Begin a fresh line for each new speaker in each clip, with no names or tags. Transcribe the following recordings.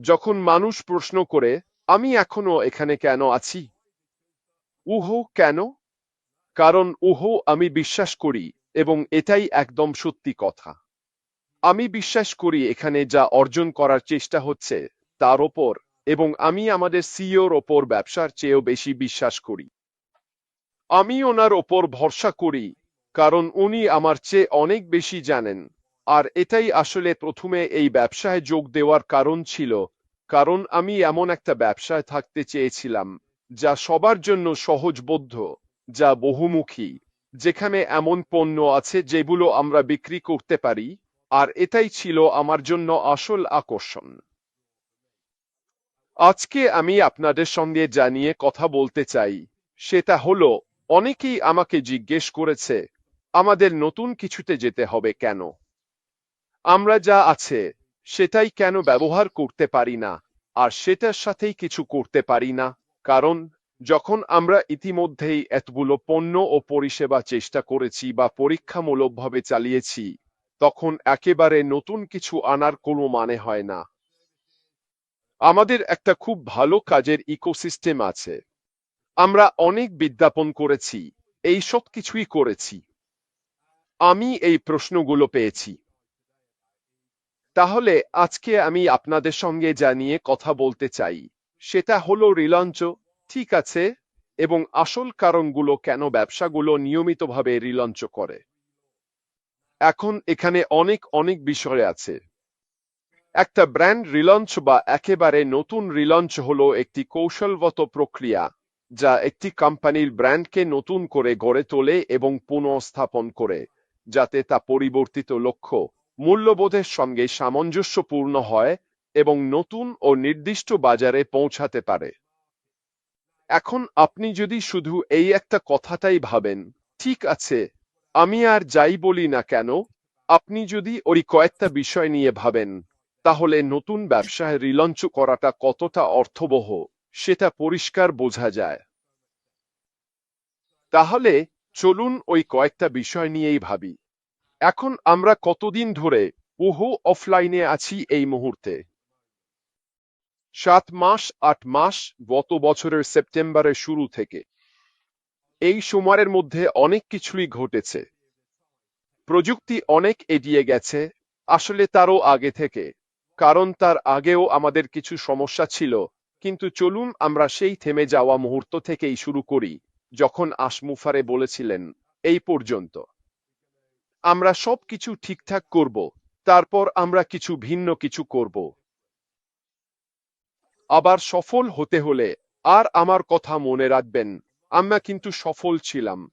যখন মানুষ প্রশ্ন করে, আমি এখনও এখানে কেন আছি? উহো, কেন? কারণ উহো, আমি বিশ্বাস করি এবং এটাই একদম সত্যি কথা। আমি বিশ্বাস করি এখানে যা অর্জন করার চেষ্টা হচ্ছে, তার ওপর এবং আমি আমাদের সিইওর ওপর ব্যবসার চেয়েও বেশি বিশ্বাস করি। আমি ওনার ওপর ভরসা করি, কারণ উনি আমার চেয়ে অনেক বেশি জানেন। আর এটাই আসলে প্রথমে এই ব্যবসায় যোগ দেওয়ার কারণ ছিল। কারণ আমি এমন একটা ব্যবসায় থাকতে চেয়েছিলাম, যা সবার জন্য সহজবোধ্য, যা বহুমুখী, যেখানে এমন পণ্য আছে যেগুলো আমরা বিক্রি করতে পারি, আর এটাই ছিল আমার জন্য আসল আকর্ষণ। আজকে আমি আপনাদের সঙ্গে জানিয়ে কথা বলতে চাই, সেটা হলো, অনেকেই আমাকে জিজ্ঞেস করেছে, আমাদের নতুন কিছুতে যেতে হবে কেন? আমরা যা আছে, সেটাই কেন ব্যবহার করতে পারি না? আর সেটার সাথেই কিছু করতে পারি না? কারণ, যখন আমরা ইতিমধ্যেই এতগুলো পণ্য ও পরিষেবা চেষ্টা করেছি বা পরীক্ষামূলকভাবে চালিয়েছি, তখন একেবারে নতুন কিছু আনার কোনো মানে হয় না। আমাদের একটা খুব ভালো কাজের ইকোসিস্টেম আছে। আমরা অনেক বিজ্ঞাপন করেছি, এই সব কিছুই করেছি। আমি এই প্রশ্নগুলো পেয়েছি। তাহলে আজকে আমি আপনাদের সঙ্গে জানিয়ে কথা বলতে চাই, সেটা হলো রিলঞ্চ ঠিক আছে, এবং আসল কারণগুলো কেন ব্যবসাগুলো নিয়মিতভাবে রিলঞ্চ করে। এখন এখানে অনেক অনেক বিষয় আছে। একটা ব্র্যান্ড রিলঞ্চ বা একেবারে নতুন রিলঞ্চ হলো একটি কৌশলগত প্রক্রিয়া, যা একটি কোম্পানির ব্র্যান্ডকে নতুন করে গড়ে তোলে এবং পুনঃস্থাপন করে, যাতে তা পরিবর্তিত লক্ষ্য মূল্যবোধের সঙ্গে সামঞ্জস্যপূর্ণ হয় এবং নতুন ও নির্দিষ্ট বাজারে পৌঁছাতে পারে। এখন আপনি যদি শুধু এই একটা কথাটাই ভাবেন, ঠিক আছে, আমি আর যাই বলি না কেন? আপনি যদি ওই কয়েকটা বিষয় নিয়ে ভাবেন, তাহলে নতুন ব্যবসায় রিলঞ্চ করাটা কতটা অর্থবহ, সেটা পরিষ্কার বোঝা যায়। তাহলে চলুন ওই কয়েকটা বিষয় নিয়েই ভাবি। এখন আমরা কতদিন ধরে বহু অফলাইনে আছি এই মুহূর্তে? সাত মাস, আট মাস, গত বছরের সেপ্টেম্বরের শুরু থেকে। এই সময়ের মধ্যে অনেক কিছুই ঘটেছে। প্রযুক্তি অনেক এগিয়ে গেছে, আসলে তারও আগে থেকে। কারণ তার আগেও আমাদের কিছু সমস্যা ছিল, কিন্তু চলুন আমরা সেই থেমে যাওয়া মুহূর্ত থেকেই শুরু করি, যখন আশমুফারে বলেছিলেন, এই পর্যন্ত। আমরা সব কিছু ঠিকঠাক করব, তারপর আমরা কিছু ভিন্ন কিছু করব। আবার সফল হতে হলে আর আমার কথা মনে রাখবেন, আমরা কিন্তু সফল ছিলাম।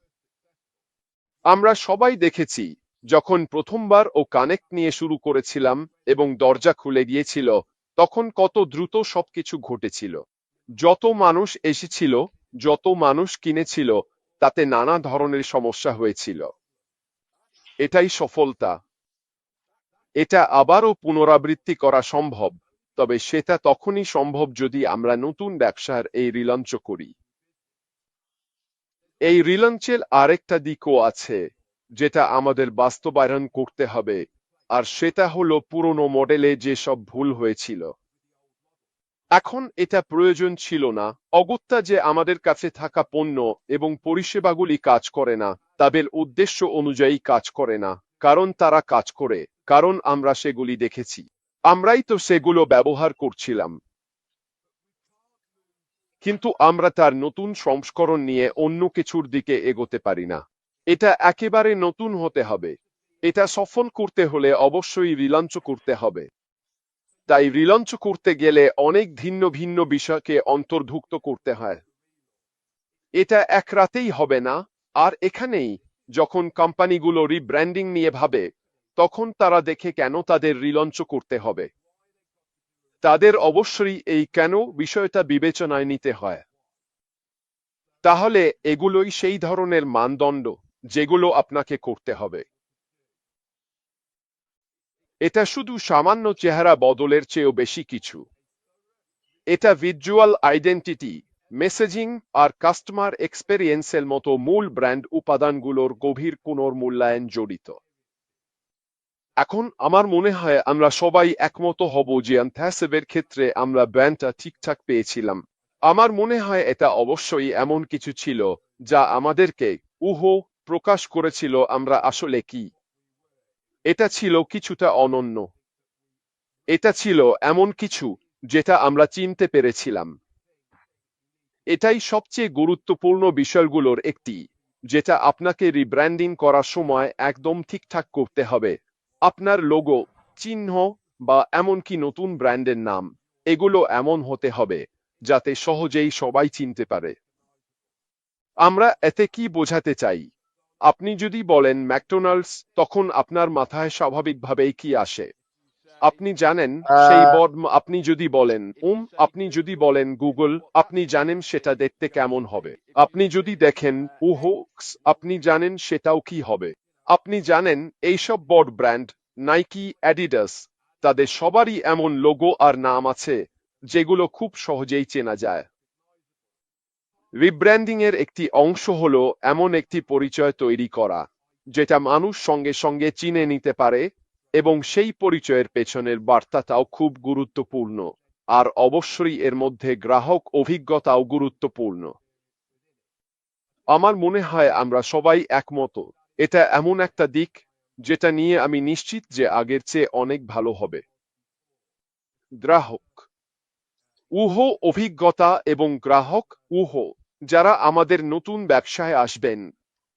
আমরা সবাই দেখেছি, যখন প্রথমবার ও কানেক্ট নিয়ে শুরু করেছিলাম এবং দরজা খুলে গিয়েছিল তখন কত দ্রুত সবকিছু ঘটেছিল। যত মানুষ এসেছিল, যত মানুষ কিনেছিল, তাতে নানা ধরনের সমস্যা হয়েছিল। এটাই সফলতা। এটা আবারও পুনরাবৃত্তি করা সম্ভব, তবে সেটা তখনই সম্ভব যদি আমরা নতুন ব্যবসার এই রিলঞ্চ করি। এই রিলঞ্চের আরেকটা দিকও আছে, যেটা আমাদের বাস্তবায়ন করতে হবে, আর সেটা হলো পুরনো মডেলে যেসব ভুল হয়েছিল। এখন এটা প্রয়োজন ছিল না, অগত্যা যে আমাদের কাছে থাকা পণ্য এবং পরিষেবাগুলি কাজ করে না তাদের উদ্দেশ্য অনুযায়ী কাজ করে না, কারণ তারা কাজ করে, কারণ আমরা সেগুলি দেখেছি। আমরাই তো সেগুলো ব্যবহার করছিলাম। কিন্তু আমরা তার নতুন সংস্করণ নিয়ে অন্য কিছুর দিকে এগোতে পারি না। এটা একেবারে নতুন হতে হবে। এটা সফল করতে হলে অবশ্যই রিলঞ্চ করতে হবে। তাই রিলঞ্চ করতে গেলে অনেক ভিন্ন ভিন্ন বিষয়কে অন্তর্ভুক্ত করতে হয়। এটা এক রাতেই হবে না? আর এখানেই যখন কোম্পানিগুলো রিব্র্যান্ডিং নিয়ে ভাবে, তখন তারা দেখে কেন তাদের রিলঞ্চ করতে হবে। তাদের অবশ্যই এই কেন বিষয়টা বিবেচনায় নিতে হয়। তাহলে এগুলোই সেই ধরনের মানদণ্ড যেগুলো আপনাকে করতে হবে। এটা শুধু সামান্য চেহারা বদলের চেয়েও বেশি কিছু। এটা ভিজুয়াল আইডেন্টিটি মেসেজিং আর কাস্টমার এক্সপেরিয়েন্সের মতো মূল ব্র্যান্ড উপাদানগুলোর গভীর পুনর্মূল্যায়ন জড়িত। এখন আমার মনে হয় আমরা সবাই একমত হব যে অ্যান্থাসেবের ক্ষেত্রে আমরা ব্র্যান্ডটা ঠিকঠাক পেয়েছিলাম। আমার মনে হয় এটা অবশ্যই এমন কিছু ছিল যা আমাদেরকে উহ প্রকাশ করেছিল আমরা আসলে কি। এটা ছিল কিছুটা অনন্য। এটা ছিল এমন কিছু যেটা আমরা চিনতে পেরেছিলাম। এটাই সবচেয়ে গুরুত্বপূর্ণ বিষয়গুলোর একটি, যেটা আপনাকে রিব্র্যান্ডিং করার সময় একদম ঠিকঠাক করতে হবে। আপনার লোগো চিহ্ন বা এমনকি নতুন ব্র্যান্ডের নাম, এগুলো এমন হতে হবে, যাতে সহজেই সবাই চিনতে পারে। আমরা এতে কি বোঝাতে চাই? আপনি যদি বলেন ম্যাকডোনাল্ডস, তখন আপনার মাথায় স্বাভাবিকভাবেই কি আসে? আপনি জানেন সেই বড আপনি যদি বলেন উম আপনি যদি বলেন গুগল আপনি জানেন সেটা দেখতে কেমন হবে। আপনি যদি দেখেন উহোক্স আপনি জানেন সেটাও কি হবে। আপনি জানেন এইসব বড় ব্র্যান্ড নাইকি অ্যাডিডাস তাদের সবারই এমন লোগো আর নাম আছে যেগুলো খুব সহজেই চেনা যায়। রিব্র্যান্ডিং এর একটি অংশ হল এমন একটি পরিচয় তৈরি করা যেটা মানুষ সঙ্গে সঙ্গে চিনে নিতে পারে এবং সেই পরিচয়ের পেছনের বার্তাটাও খুব গুরুত্বপূর্ণ। আর অবশ্যই এর মধ্যে গ্রাহক অভিজ্ঞতাও গুরুত্বপূর্ণ। আমার মনে হয় আমরা সবাই একমত। এটা এমন একটা দিক যেটা নিয়ে আমি নিশ্চিত যে আগের চেয়ে অনেক ভালো হবে। গ্রাহক। উহ, অভিজ্ঞতা এবং গ্রাহক উহ, যারা আমাদের নতুন ব্যবসায় আসবেন,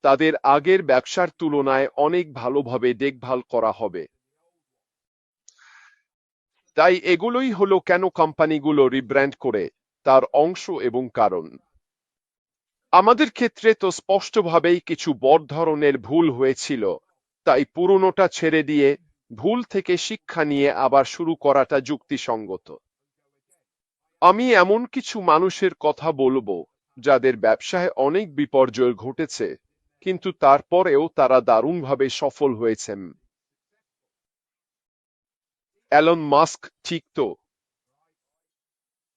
তাদের আগের ব্যবসার তুলনায় অনেক ভালোভাবে দেখভাল করা হবে। তাই এগুলোই হলো কেন কোম্পানিগুলো রিব্র্যান্ড করে, তার অংশ এবং কারণ। আমাদের ক্ষেত্রে তো স্পষ্টভাবেই কিছু বড় ধরনের ভুল হয়েছিল, তাই পুরনোটা ছেড়ে দিয়ে ভুল থেকে শিক্ষা নিয়ে আবার শুরু করাটা যুক্তিসঙ্গত। আমি এমন কিছু মানুষের কথা বলব, যাদের ব্যবসায় অনেক বিপর্যয় ঘটেছে, কিন্তু তারপরেও তারা দারুণভাবে সফল হয়েছেন। অ্যালন মাস্ক ঠিক তো?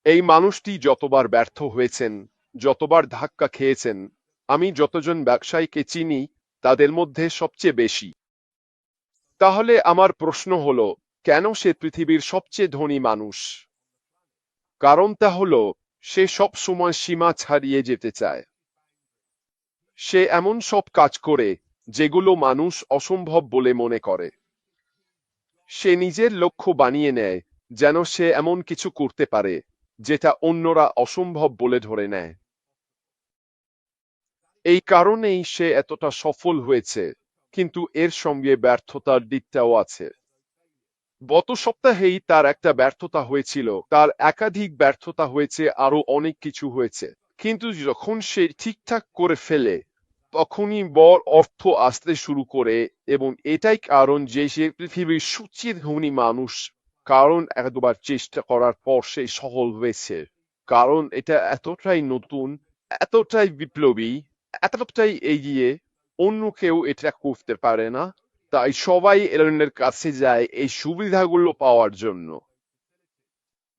এই মানুষটি যতবার ব্যর্থ হয়েছেন, যতবার ধাক্কা খেয়েছেন, আমি যতজন ব্যবসায়ীকে চিনি, তাদের মধ্যে সবচেয়ে বেশি। তাহলে আমার প্রশ্ন হল, কেন সে পৃথিবীর সবচেয়ে ধনী মানুষ? কারণটা হল, সে সব সময় সীমা ছাড়িয়ে যেতে চায়। সে এমন সব কাজ করে, যেগুলো মানুষ অসম্ভব বলে মনে করে। সে নিজের লক্ষ্য বানিয়ে নেয়, যেন সে এমন কিছু করতে পারে, যেটা অন্যরা অসম্ভব বলে ধরে নেয়। এই কারণেই সে এতটা সফল হয়েছে, কিন্তু এর সঙ্গে ব্যর্থতার দিকটাও আছে। গত সপ্তাহেই তার একটা ব্যর্থতা হয়েছিল, তার একাধিক ব্যর্থতা হয়েছে আরও অনেক কিছু হয়েছে, কিন্তু যখন সে ঠিকঠাক করে ফেলে তখনই বড় অর্থ আসতে শুরু করে এবং এটাই কারণ যে সে পৃথিবীর সুচির ধনী মানুষ। কারণ একবার চেষ্টা করার পর সে সফল হয়েছে। কারণ এটা এতটাই নতুন, এতটাই বিপ্লবী, এতটাই এগিয়ে অন্য কেউ এটা করতে পারে না। তাই সবাই এলনের কাছে যায় এই সুবিধাগুলো পাওয়ার জন্য।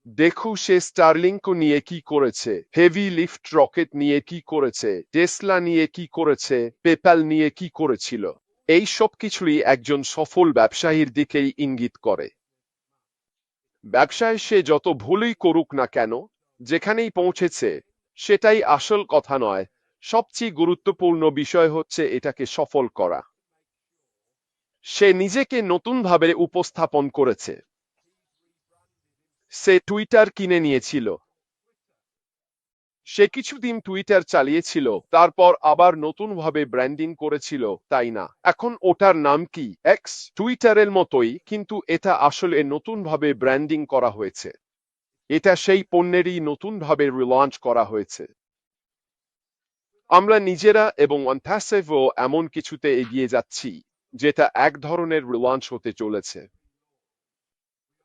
দেখো সে স্টারলিংক নিয়ে কি করেছে হেভি লিফট রকেট নিয়ে কি করেছে টেসলা নিয়ে কি করেছে পেপ্যাল নিয়ে কি করেছিল। এই সব কিছুই একজন সফল ব্যবসায়ীর দিকেই ইঙ্গিত করে। ব্যবসায় সে যত ভুলই করুক না কেন, যেখানেই পৌঁছেছে, সেটাই আসল কথা নয়। সবচেয়ে গুরুত্বপূর্ণ বিষয় হচ্ছে এটাকে সফল করা। সে নিজেকে নতুনভাবে উপস্থাপন করেছে। সে টুইটার কিনে নিয়েছিল। সে কিছুদিন টুইটার চালিয়েছিল, তারপর আবার নতুনভাবে ব্র্যান্ডিং করেছিল, তাই না? এখন ওটার নাম কি? এক্স টুইটারের মতোই, কিন্তু এটা আসলে নতুনভাবে ব্র্যান্ডিং করা হয়েছে। এটা সেই পণ্যেরই নতুনভাবে রিলঞ্চ করা হয়েছে। আমরা নিজেরা এবং অন্থাসেভও এমন কিছুতে এগিয়ে যাচ্ছি, যেটা এক ধরনের রিলঞ্চ হতে চলেছে।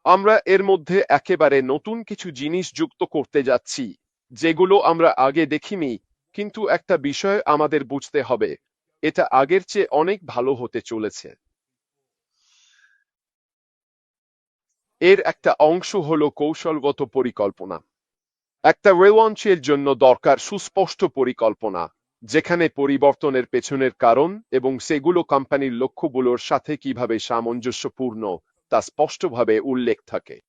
আমরা এর মধ্যে একেবারে নতুন কিছু জিনিস যুক্ত করতে যাচ্ছি, যেগুলো আমরা আগে দেখিনি, কিন্তু একটা বিষয় আমাদের বুঝতে হবে, এটা আগের চেয়ে অনেক ভালো হতে চলেছে। এর একটা অংশ হলো কৌশলগত পরিকল্পনা। একটা রেলঞ্চের জন্য দরকার সুস্পষ্ট পরিকল্পনা, যেখানে পরিবর্তনের পেছনের কারণ এবং সেগুলো কোম্পানির লক্ষ্যগুলোর সাথে কীভাবে সামঞ্জস্যপূর্ণ তা স্পষ্টভাবে উল্লেখ থাকে।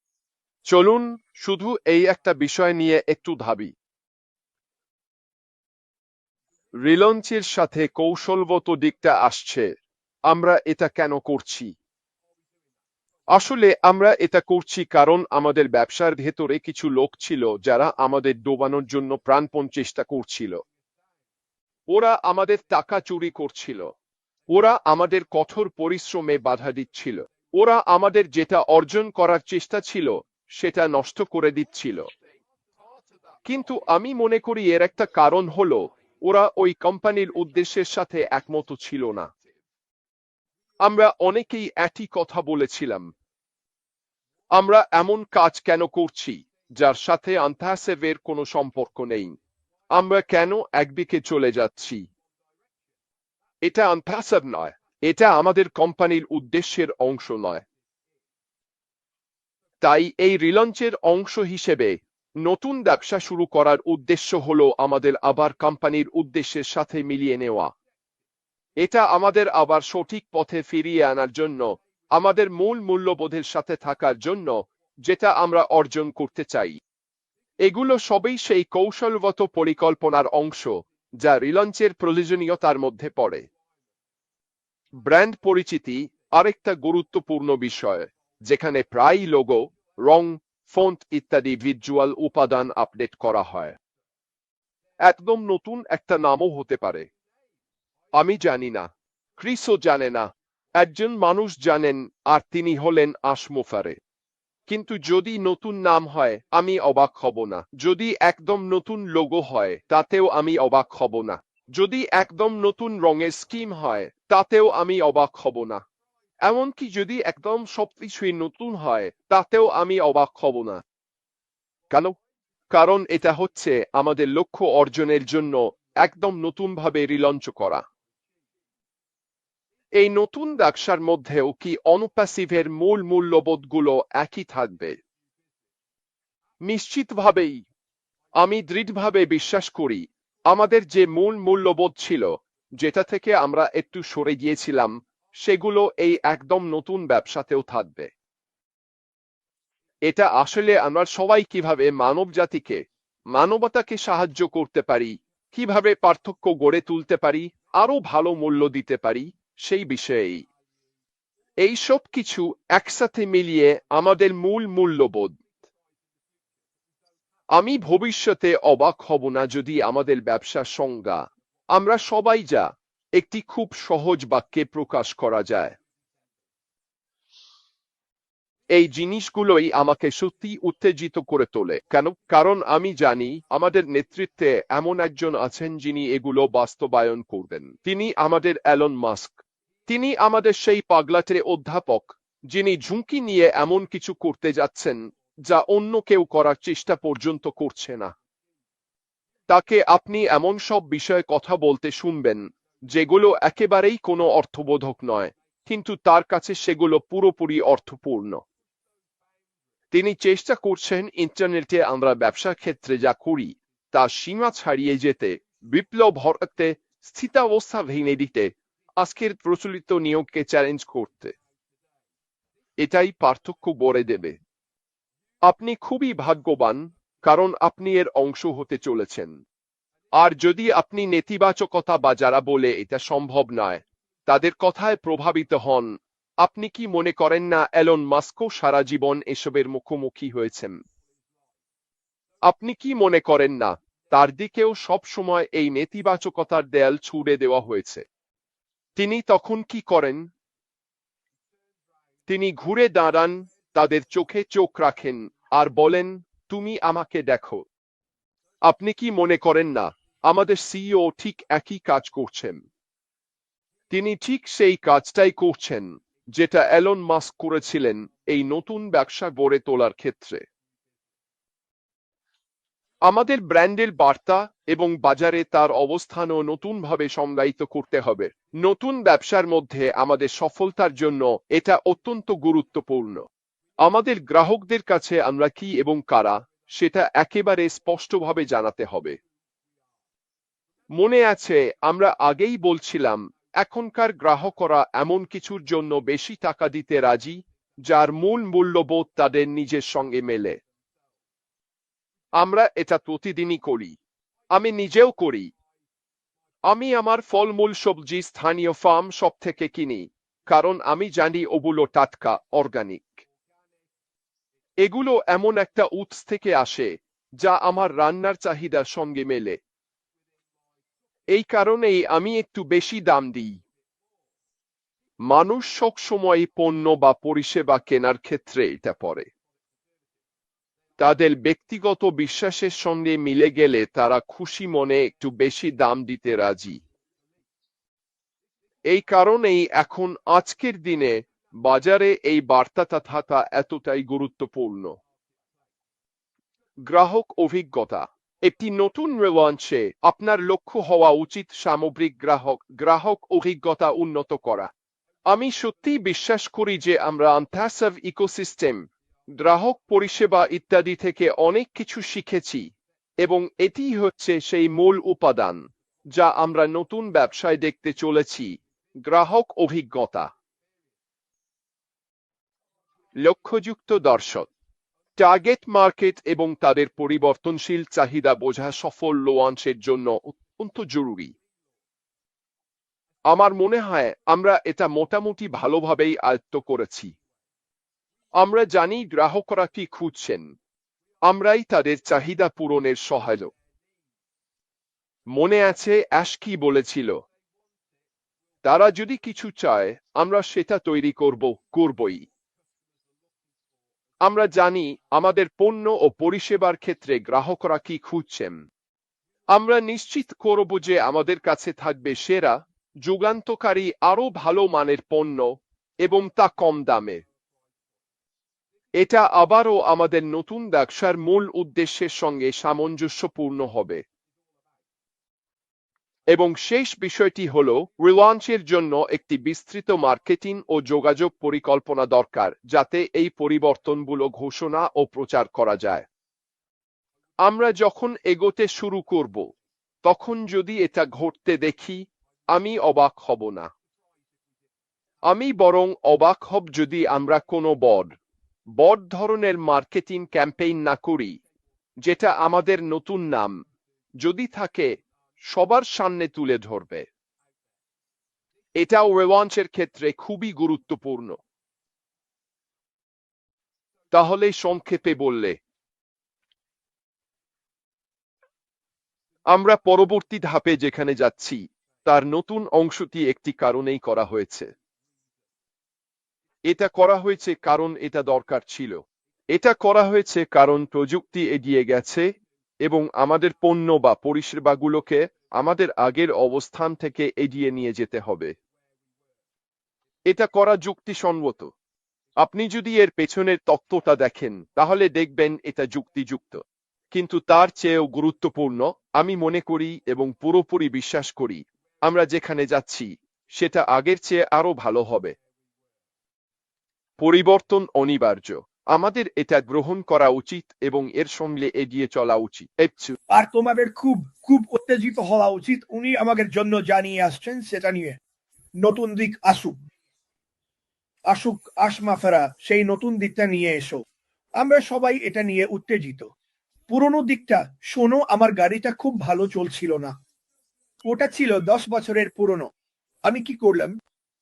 চলুন শুধু এই একটা বিষয় নিয়ে একটু ভাবি। রিলঞ্চের সাথে কৌশলগত দিকটা আসছে। আমরা এটা কেন করছি? আসলে আমরা এটা করছি কারণ আমাদের ব্যবসার ভেতরে কিছু লোক ছিল যারা আমাদের ডোবানোর জন্য প্রাণপণ চেষ্টা করছিল। ওরা আমাদের টাকা চুরি করছিল। ওরা আমাদের কঠোর পরিশ্রমে বাধা দিচ্ছিল। ওরা আমাদের যেটা অর্জন করার চেষ্টা ছিল, সেটা নষ্ট করে দিচ্ছিল। কিন্তু আমি মনে করি এর একটা কারণ হলো, ওরা ওই কোম্পানির উদ্দেশ্যের সাথে একমত ছিল না। আমরা অনেকেই একই কথা বলেছিলাম। আমরা এমন কাজ কেন করছি, যার সাথে আন্তাসেভের কোনো সম্পর্ক নেই। আমরা কেন একদিকে চলে যাচ্ছি? এটা আন্তাসেভ নয়। এটা আমাদের কোম্পানির উদ্দেশ্যের অংশ নয়। তাই এই রিলঞ্চের অংশ হিসেবে নতুন ব্যবসা শুরু করার উদ্দেশ্য হলো আমাদের আবার কোম্পানির উদ্দেশ্যের সাথে মিলিয়ে নেওয়া। এটা আমাদের আবার সঠিক পথে ফিরিয়ে আনার জন্য, আমাদের মূল মূল্যবোধের সাথে থাকার জন্য যেটা আমরা অর্জন করতে চাই। এগুলো সবই সেই কৌশলগত পরিকল্পনার অংশ যা রিলঞ্চের প্রয়োজনীয়তার মধ্যে পড়ে। ব্র্যান্ড পরিচিতি আরেকটা গুরুত্বপূর্ণ বিষয়, যেখানে প্রায় লোগো রং ফন্ট ইত্যাদি ভিজুয়াল উপাদান আপডেট করা হয়। একদম নতুন একটা নামও হতে পারে। আমি জানি না, ক্রিসও জানে না, একজন মানুষ জানেন আর তিনি হলেন আসমোফারে। কিন্তু যদি নতুন নাম হয়, আমি অবাক হব না। যদি একদম নতুন লোগো হয়, তাতেও আমি অবাক হব না। যদি একদম নতুন রঙের স্কিম হয় তাতেও আমি অবাক হব না। এমনকি যদি একদম সবকিছুই নতুন হয়, তাতেও আমি অবাক হব না। কেন? কারণ এটা হচ্ছে আমাদের লক্ষ্য অর্জনের জন্য একদম নতুনভাবে রিলঞ্চ করা। এই নতুন ব্যবসার মধ্যেও কি অনুপ্যাসিভের মূল মূল্যবোধগুলো একই থাকবে? নিশ্চিতভাবেই। আমি দৃঢ়ভাবে বিশ্বাস করি, আমাদের যে মূল মূল্যবোধ ছিল যেটা থেকে আমরা একটু সরে গিয়েছিলাম, সেগুলো এই একদম নতুন ব্যবসাতেও থাকবে। এটা আসলে আমরা সবাই কীভাবে মানব জাতিকে মানবতাকে সাহায্য করতে পারি, কীভাবে পার্থক্য গড়ে তুলতে পারি আরও ভালো মূল্য দিতে পারি, সেই বিষয়েই। এই সব কিছু একসাথে মিলিয়ে আমাদের মূল মূল্যবোধ। আমি ভবিষ্যতে অবাক হব না যদি আমাদের ব্যবসার সংজ্ঞা আমরা সবাই যা, একটি খুব সহজ বাক্যে প্রকাশ করা যায়। এই জিনিসগুলোই আমাকে সত্যি উত্তেজিত করে তোলে। কেন? কারণ আমি জানি আমাদের নেতৃত্বে এমন একজন আছেন যিনি এগুলো বাস্তবায়ন করবেন। তিনি আমাদের অ্যালন মাস্ক তিনি আমাদের সেই পাগলাটে অধ্যাপক, যিনি ঝুঁকি নিয়ে এমন কিছু করতে যাচ্ছেন, যা অন্য কেউ করার চেষ্টা পর্যন্ত করছে না। তাকে আপনি এমন সব বিষয়ে কথা বলতে শুনবেন, যেগুলো একেবারেই কোনো অর্থবোধক নয়, কিন্তু তার কাছে সেগুলো পুরোপুরি অর্থপূর্ণ। তিনি চেষ্টা করছেন ইন্টারনেটে আমরা ব্যবসা ক্ষেত্রে যা করি, তা সীমা ছাড়িয়ে যেতে, বিপ্লব হরতে, স্থিতাবস্থা ভেঙে দিতে, আজকের প্রচলিত নিয়োগকে চ্যালেঞ্জ করতে। এটাই পার্থক্য গড়ে দেবে। আপনি খুবই ভাগ্যবান কারণ আপনি এর অংশ হতে চলেছেন। আর যদি আপনি নেতিবাচকতা বা যারা বলে এটা সম্ভব নয়, তাদের কথায় প্রভাবিত হন, আপনি কি মনে করেন না এলন মাস্কো সারা জীবন এসবের মুখোমুখি হয়েছেন? আপনি কি মনে করেন না তার দিকেও সব সময় এই নেতিবাচকতার দেয়াল ছুড়ে দেওয়া হয়েছে? তিনি তখন কি করেন? তিনি ঘুরে দাঁড়ান, তাদের চোখে চোখ রাখেন আর বলেন তুমি আমাকে দেখো। আপনি কি মনে করেন না, আমাদের সিইও ঠিক একই কাজ করছেন? তিনি ঠিক সেই কাজটাই করছেন, যেটা অ্যালন মাস্ক করেছিলেন এই নতুন ব্যবসা গড়ে তোলার ক্ষেত্রে। আমাদের ব্র্যান্ডের বার্তা এবং বাজারে তার অবস্থানও নতুনভাবে সংজ্ঞায়িত করতে হবে। নতুন ব্যবসার মধ্যে আমাদের সফলতার জন্য এটা অত্যন্ত গুরুত্বপূর্ণ। আমাদের গ্রাহকদের কাছে আমরা কি এবং কারা, সেটা একেবারে স্পষ্টভাবে জানাতে হবে। মনে আছে, আমরা আগেই বলছিলাম, এখনকার গ্রাহকরা এমন কিছুর জন্য বেশি টাকা দিতে রাজি, যার মূল মূল্যবোধ তাদের নিজের সঙ্গে মেলে। আমরা এটা প্রতিদিনই করি। আমি নিজেও করি। আমি আমার ফলমূল সবজি স্থানীয় ফার্ম সব থেকে কিনি, কারণ আমি জানি ওগুলো টাটকা, অর্গানিক। এগুলো এমন একটা উৎস থেকে আসে, যা আমার রান্নার চাহিদার সঙ্গে মেলে। এই কারণেই আমি একটু বেশি দাম দিই। মানুষ সবসময় পণ্য বা পরিষেবা কেনার ক্ষেত্রে এটা পড়ে তাদের ব্যক্তিগত বিশ্বাসের সঙ্গে মিলে গেলে তারা খুশি মনে একটু বেশি দাম দিতে রাজি। এই কারণেই এখন আজকের দিনে বাজারে এই বার্তাটা থাকা এতটাই গুরুত্বপূর্ণ। গ্রাহক অভিজ্ঞতা। একটি নতুন রেওয়াঞ্চে আপনার লক্ষ্য হওয়া উচিত সামগ্রিক গ্রাহক গ্রাহক অভিজ্ঞতা উন্নত করা। আমি সত্যিই বিশ্বাস করি যে আমরা আন্থাসাভ ইকোসিস্টেম, গ্রাহক পরিষেবা ইত্যাদি থেকে অনেক কিছু শিখেছি এবং এটি হচ্ছে সেই মূল উপাদান যা আমরা নতুন ব্যবসায় দেখতে চলেছি, গ্রাহক অভিজ্ঞতা। লক্ষ্যযুক্ত দর্শক টার্গেট মার্কেট এবং তাদের পরিবর্তনশীল চাহিদা বোঝা সফল লঞ্চের জন্য অত্যন্ত জরুরি। আমার মনে হয় আমরা এটা মোটামুটি ভালোভাবেই আয়ত্ত করেছি। আমরা জানি গ্রাহকরা কি খুঁজছেন। আমরাই তাদের চাহিদা পূরণের সহায়ক। মনে আছে অ্যাশ কি বলেছিল? তারা যদি কিছু চায়, আমরা সেটা তৈরি করব, করবই। আমরা জানি আমাদের পণ্য ও পরিষেবার ক্ষেত্রে গ্রাহকরা কি খুঁজছেন। আমরা নিশ্চিত করব যে আমাদের কাছে থাকবে সেরা, যুগান্তকারী, আরও ভালো মানের পণ্য এবং তা কম দামে। এটা আবারও আমাদের নতুন ব্যবসার মূল উদ্দেশ্যের সঙ্গে সামঞ্জস্যপূর্ণ হবে। এবং শেষ বিষয়টি হল রিলাঞ্চের জন্য একটি বিস্তৃত মার্কেটিং ও যোগাযোগ পরিকল্পনা দরকার, যাতে এই পরিবর্তনগুলো ঘোষণা ও প্রচার করা যায়। আমরা যখন এগোতে শুরু করব, তখন যদি এটা ঘটতে দেখি, আমি অবাক হব না। আমি বরং অবাক হব যদি আমরা কোনো বড বড ধরনের মার্কেটিং ক্যাম্পেইন না করি, যেটা আমাদের নতুন নাম, যদি থাকে সবার সামনে তুলে ধরবে। এটাও রেওয়াঞ্চের ক্ষেত্রে খুবই গুরুত্বপূর্ণ। তাহলে সংক্ষেপে বললে, আমরা পরবর্তী ধাপে যেখানে যাচ্ছি, তার নতুন অংশটি একটি কারণেই করা হয়েছে। এটা করা হয়েছে কারণ এটা দরকার ছিল। এটা করা হয়েছে কারণ প্রযুক্তি এগিয়ে গেছে এবং আমাদের পণ্য বা পরিষেবাগুলোকে আমাদের আগের অবস্থান থেকে এগিয়ে নিয়ে যেতে হবে। এটা করা যুক্তিসঙ্গত। আপনি যদি এর পেছনের তত্ত্বটা দেখেন, তাহলে দেখবেন এটা যুক্তিযুক্ত। কিন্তু তার চেয়েও গুরুত্বপূর্ণ, আমি মনে করি এবং পুরোপুরি বিশ্বাস করি, আমরা যেখানে যাচ্ছি, সেটা আগের চেয়ে আরও ভালো হবে। পরিবর্তন অনিবার্য। আমাদের এটা গ্রহণ করা উচিত এবং এর সঙ্গে এগিয়ে চলা উচিত।
আর তোমাদের খুব খুব উত্তেজিত হওয়া উচিত, উনি আমাদের জন্য জানিয়ে আসছেন সেটা নিয়ে। নতুন দিক আসুক। আসুক, আসমা ফেরা, সেই নতুন দিকটা নিয়ে এসো। আমরা সবাই এটা নিয়ে উত্তেজিত। পুরনো দিকটা, শোনো, আমার গাড়িটা খুব ভালো চলছিল না। ওটা ছিল দশ বছরের পুরনো। আমি কি করলাম?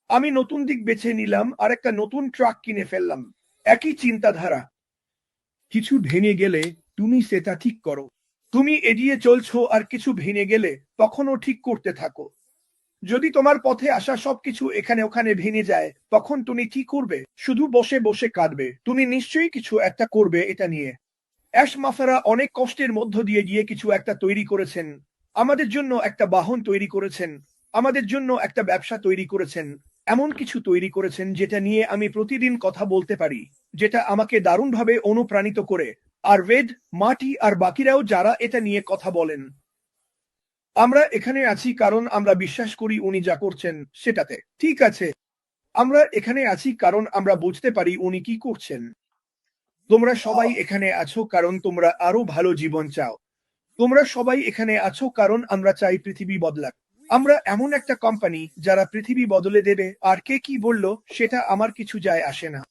আমি নতুন দিক বেছে নিলাম আর একটা নতুন ট্রাক কিনে ফেললাম। একই চিন্তাধারা। কিছু ভেঙে গেলে তুমি সেটা ঠিক করো। তুমি এগিয়ে চলছো আর কিছু ভেঙে গেলে তখনও ঠিক করতে থাকো। যদি তোমার পথে আসা সবকিছু এখানে ওখানে ভেঙে যায়, তখন তুমি কি করবে? শুধু বসে বসে কাঁদবে। তুমি নিশ্চয়ই কিছু একটা করবে এটা নিয়ে। অ্যাশ মাফারা অনেক কষ্টের মধ্য দিয়ে গিয়ে কিছু একটা তৈরি করেছেন। আমাদের জন্য একটা বাহন তৈরি করেছেন। আমাদের জন্য একটা ব্যবসা তৈরি করেছেন। এমন কিছু তৈরি করেছেন যেটা নিয়ে আমি প্রতিদিন কথা বলতে পারি। যেটা আমাকে দারুণভাবে অনুপ্রাণিত করে। আর বেদ মাটি আর বাকিরাও যারা এটা নিয়ে কথা বলেন। আমরা এখানে আছি কারণ আমরা বিশ্বাস করি উনি যা করছেন সেটাতে। ঠিক আছে। আমরা এখানে আছি কারণ আমরা বুঝতে পারি উনি কি করছেন। তোমরা সবাই এখানে আছো কারণ তোমরা আরও ভালো জীবন চাও। তোমরা সবাই এখানে আছো কারণ আমরা চাই পৃথিবী বদলাক। আমরা এমন একটা কোম্পানি যারা পৃথিবী বদলে দেবে। আর কে কি বলল, সেটা আমার কিছু যায় আসে না।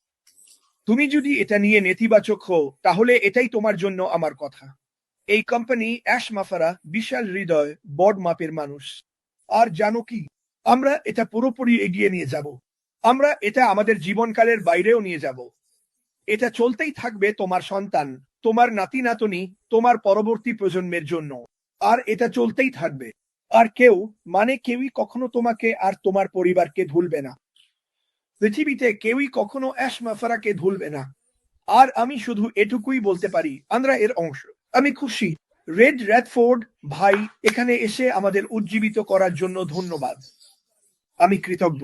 তুমি যদি এটা নিয়ে নেতিবাচক হও, তাহলে এটাই তোমার জন্য আমার কথা। এই কোম্পানি অ্যাশ মাফারা বিশাল হৃদয়, বড় মাপের মানুষ। আর জানো কি? আমরা এটা পুরোপুরি এগিয়ে নিয়ে যাব। আমরা এটা আমাদের জীবনকালের বাইরেও নিয়ে যাব। এটা চলতেই থাকবে তোমার সন্তান, তোমার নাতি নাতনি, তোমার পরবর্তী প্রজন্মের জন্য। আর এটা চলতেই থাকবে। আর কেউ মানে কেউই কখনো তোমাকে আর তোমার পরিবারকে ভুলবে না। পৃথিবীতে কেউই কখনো অ্যাশমাফারাকে ভুলবে না। আর আমি শুধু এটুকুই বলতে পারি আমরা এর অংশ। আমি খুশি। রেড র্যাডফোর্ড ভাই এখানে এসে আমাদের উজ্জীবিত করার জন্য ধন্যবাদ। আমি কৃতজ্ঞ।